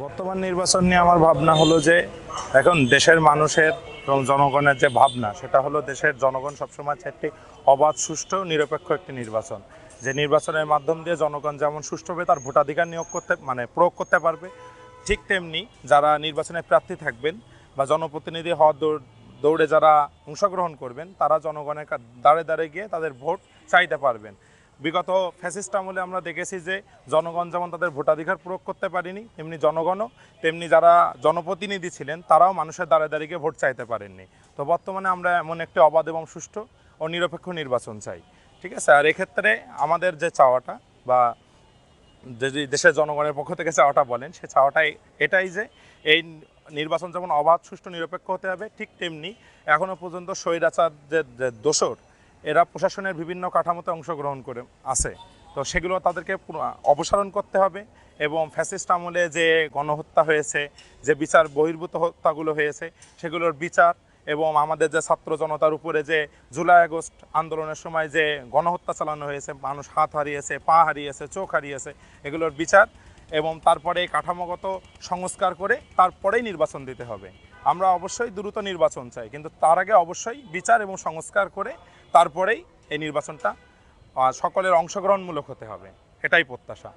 বর্তমান নির্বাচন নিয়ে আমার ভাবনা হলো যে এখন দেশের মানুষের এবং জনগণের যে ভাবনা, সেটা হলো দেশের জনগণ সবসময় একটি অবাধ, সুষ্ঠু, নিরপেক্ষ একটি নির্বাচন। যে নির্বাচনের মাধ্যম দিয়ে জনগণ যেমন সুষ্ঠুভাবে তার ভোটাধিকার নিয়োগ করতে মানে প্রয়োগ করতে পারবে। ঠিক তেমনি যারা নির্বাচনে প্রার্থী থাকবেন বা জনপ্রতিনিধি হওয়ার দৌড়- যারা অংশগ্রহণ করবেন, তারা জনগণের দাঁড়ে দাঁড়ে গিয়ে তাদের ভোট চাইতে পারবেন। বিগত ফ্যাসিস্ট আমলে আমরা দেখেছি যে জনগণ যেমন তাদের ভোটাধিকার প্রয়োগ করতে পারেনি, তেমনি জনগণও, তেমনি যারা জনপ্রতিনিধি ছিলেন, তারাও মানুষের দ্বারে দাঁড়িয়ে ভোট চাইতে পারেননি। তো বর্তমানে আমরা এমন একটি অবাধ এবং সুষ্ঠু ও নিরপেক্ষ নির্বাচন চাই। ঠিক আছে? আর এক্ষেত্রে আমাদের যে চাওয়াটা বা যদি দেশের জনগণের পক্ষ থেকে চাওয়াটা বলেন, সে চাওয়াটাই এটাই যে এই নির্বাচন যেমন অবাধ, সুষ্ঠু, নিরপেক্ষ হতে হবে, ঠিক তেমনি এখনও পর্যন্ত স্বৈরাচার যে দোসর এরা প্রশাসনের বিভিন্ন কাঠামোতে অংশগ্রহণ করে আছে। তো সেগুলো তাদেরকে অপসারণ করতে হবে এবং ফ্যাসিস্ট আমলে যে গণহত্যা হয়েছে, যে বিচার বহির্ভূত হত্যাগুলো হয়েছে, সেগুলোর বিচার এবং আমাদের যে ছাত্র জনতার উপরে যে জুলাই আগস্ট আন্দোলনের সময় যে গণহত্যা চালানো হয়েছে, মানুষ হাত হারিয়েছে, পা হারিয়েছে, চোখ হারিয়েছে, এগুলোর বিচার এবং তারপরে কাঠামোগত সংস্কার করে তারপরেই নির্বাচন দিতে হবে। আমরা অবশ্যই দ্রুত নির্বাচন চাই, কিন্তু তার আগে অবশ্যই বিচার এবং সংস্কার করে তারপরেই এই নির্বাচনটা সকলের অংশগ্রহণমূলক হতে হবে, এটাই প্রত্যাশা।